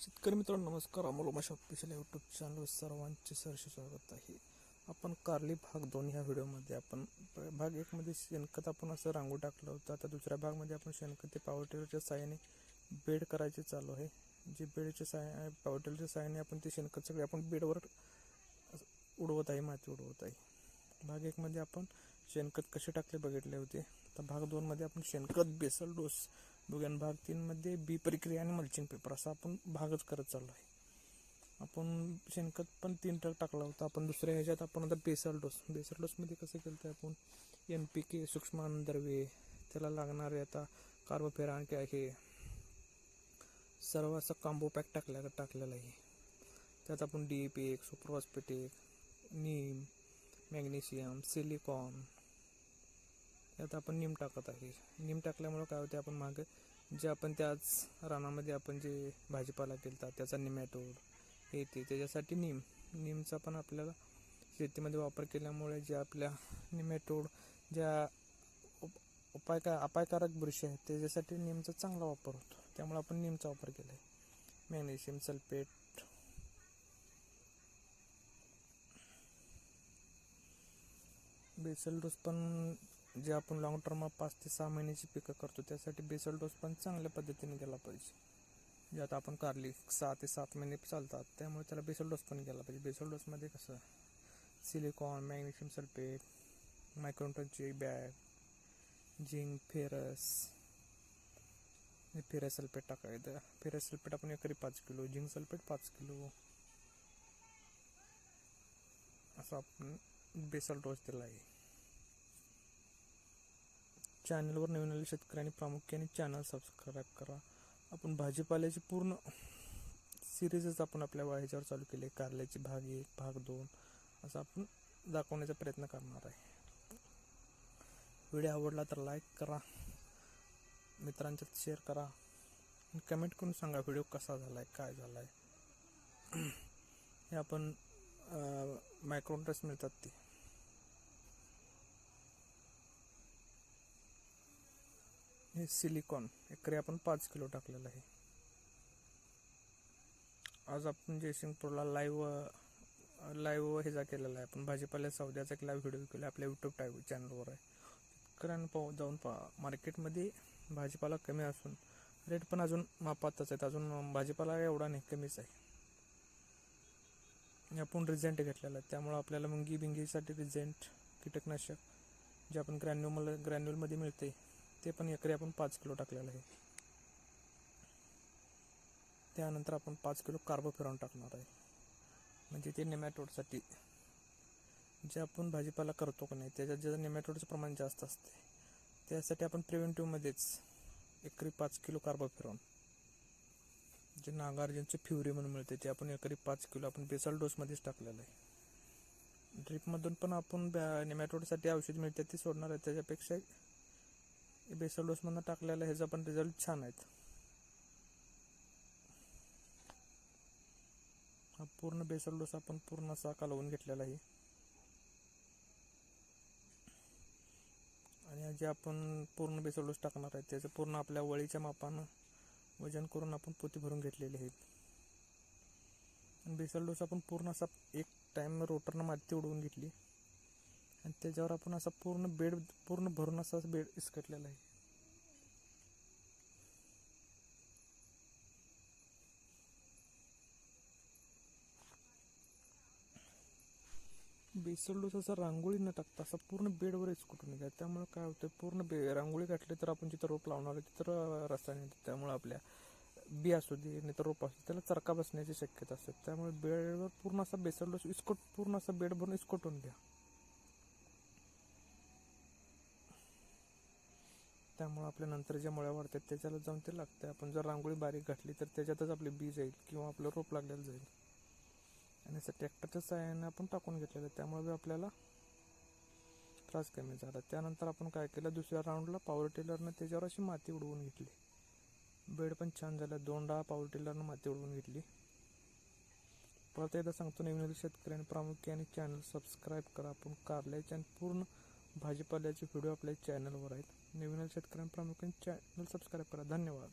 शेतकरी मित्रांनो नमस्कार. Amol Umasha official YouTube channel सर्वांचे सहर्ष स्वागत आहे. आपण कारली भाग दोन ह्या व्हिडिओमध्ये आपण भाग एकमध्ये शेणखत आपण असं रांगू टाकलं होतं. आता दुसऱ्या भागमध्ये आपण शेणखत ते पावटेलच्या साह्याने बेड करायचे चालू आहे. जे बेडच्या साह्या पावटेलच्या साह्याने आपण ते शेणखत सगळे आपण बेडवर उडवत आहे माती उडवत आहे. भाग एकमध्ये आपण शेणखत कसे टाकले बघितले होते. तर भाग दोनमध्ये आपण शेणखत बेसल डोस बघूया भाग तीनमध्ये बी प्रक्रिया आणि मल्चिंग पेपर असा आपण भागच करत चाललो आहे. आपण शेणखत पण तीन टक टाकला होता. आपण दुसऱ्या ह्याच्यात आपण आता बेसल डोस. बेसल डोसमध्ये कसं केलं तर आपण? एन पी के सूक्ष्म द्रव्ये त्याला लागणारे आता कार्बोफेरा आणखी आहे सर्व असं कांबो पॅक टाकल्या टाकलेला आहे. त्यात आपण डी ए पी एक सुपरहॉस्पिटेक नीम मॅग्नेशियम सिलिकॉन यात आपण नीम टाकत आहे. नीम टाकल्यामुळं काय होते आपण मागे जे आपण त्याच रानामध्ये आपण जे भाजीपाला केला त्याचा निमॅटोड हे ते त्याच्यासाठी नीम. नीमचा पण आपल्याला शेतीमध्ये वापर केल्यामुळे जे आपल्या निमॅटोड ज्या उप उपाय अपायकारक बुरशी आहेत त्याच्यासाठी नीमचा चांगला वापर होतो. त्यामुळे आपण नीमचा वापर केला आहे मॅग्नेशियम सल्फेट. बेसल डोस पण जे आपण लॉंग टर्म पाच ते सहा महिन्याची पिकं करतो त्यासाठी बेसल डोस पण चांगल्या पद्धतीने गेला पाहिजे. जे आता आपण कारली सहा ते सात महिने चालतात त्यामुळे त्याला बेसल डोस पण गेला पाहिजे. बेसल डोसमध्ये कसं silicon magnesium sulphate मायक्रोनटनची bag zinc ferrous ferrous sulphate टाकायचं फेरस सल्फेट आपण एकरी पाच किलो झिंक सल्फेट पाच किलो. असं आपण बेसल डोस दिला आहे. चॅनलवर नवीन आलेल्या शेतकऱ्यांनी प्रामुख्याने चॅनल सबस्क्राईब करा. आपण भाजीपाल्याची पूर्ण सिरीजच आपण आपल्या ह्याच्यावर चालू केली आहे. कारल्याची भाग एक भाग दोन असं आपण दाखवण्याचा प्रयत्न करणार आहे. व्हिडिओ आवडला तर लाईक करा. मित्रांच्यात शेअर करा. कमेंट करून सांगा व्हिडिओ कसा झाला आहे काय झाला आहे हे आपण मायक्रोन्ट्रेस मिळतात ते. हे सिलिकॉन एकरी आपण पाच किलो टाकलेलं आहे. आज आपण जयसिंगपूरला लाईव्ह लाईव्ह ह्याचा केलेला आहे. आपण भाजीपाल्या सौद्याचा एक लाईव्ह व्हिडिओ केला आपल्या यूट्यूब टाईप चॅनलवर आहे. शेतकऱ्यांना पाहू जाऊन पहा. मार्केटमध्ये भाजीपाला कमी असून रेट पण अजून मापातच आहेत. अजून भाजीपाला एवढा नाही कमीच आहे. आपण रिझेंट घेतलेला आहे. त्यामुळं आपल्याला मुंगी बिंगीसाठी रिझेंट कीटकनाशक जे आपण ग्रॅन्युमल ग्रॅन्युलमध्ये मिळते ते पण एकरी आपण पाच किलो टाकलेलं आहे. त्यानंतर आपण पाच किलो कार्बो फिरवून टाकणार आहे. म्हणजे ते नेमॅटोडसाठी. जे आपण भाजीपाला करतो का नाही त्याच्यात ज्याचं नेमॅटोडचं प्रमाण जास्त असते त्यासाठी आपण प्रिव्हेंटिव्हमध्येच एकरी पाच किलो कार्बो फिरवून जे नागार्जुनचे फ्युरी म्हणून मिळते ते आपण एकरी पाच किलो आपण बेसल डोसमध्येच टाकलेलं आहे. ड्रिपमधून पण आपण बॅ नेमॅटोडसाठी औषध मिळते ती सोडणार आहे. त्याच्यापेक्षा बेसल डोसमधनं टाकलेला ह्याचा पण रिझल्ट छान आहेत. हा पूर्ण बेसल डोस आपण पूर्ण असा कालवून घेतलेला आहे. आणि जे आपण पूर्ण बेसल डोस टाकणार आहे त्याचं पूर्ण आपल्या वळीच्या मापानं वजन करून आपण पोती भरून घेतलेली आहेत. बेसल डोस आपण पूर्ण असा एक टाईम रोटरनं माती उडवून घेतली. आणि त्याच्यावर आपण असा पूर्ण बेड पूर्ण भरून असा बेड इसकटलेला आहे. बेसल डोस असा रांगोळी न टाकता असा पूर्ण बेडवर इसकुटून घ्या. त्यामुळे काय होतं पूर्ण बे रांगोळी घातली तर आपण जिथं रोप लावणार आहे तिथं रस्त्याने येते त्यामुळे आपल्या बी असू दे नाही तर रोप असू दे त्याला चरका बसण्याची शक्यता असते. त्यामुळे बेडवर पूर्ण असा बेसल डोस पूर्ण असा बेड भरून इस्कोटून घ्या. त्यामुळं आपल्या नंतर ज्या मुळ्या वाढतात त्याच्याला जाऊन ते लागते आपण जर रांगोळी बारीक घातली तर त्याच्यातच आपले बी जाईल किंवा आपलं रोप लागलेलं जाईल. आणि असं ट्रॅक्टरच्या सहाय्याने आपण टाकून घेतलेलं त्यामुळे बी आपल्याला त्रास कमी झाला. त्यानंतर आपण काय केलं? दुसऱ्या राऊंडला पॉवर टेलरनं त्याच्यावर अशी माती उडवून घेतली. बेड पण छान झाला. दोनदा पॉवर टेलरनं माती उडवून घेतली. परत एकदा सांगतो नवीन शेतकऱ्यांनी प्रामुख्याने चॅनल सबस्क्राईब करा. आपण कारल्याच्या पूर्ण भाजीपाल्याचे व्हिडिओ आपल्या चॅनलवर आहेत. नवीन शेतकऱ्यांनी प्रामुख्याने चॅनल सबस्क्राईब करा. धन्यवाद.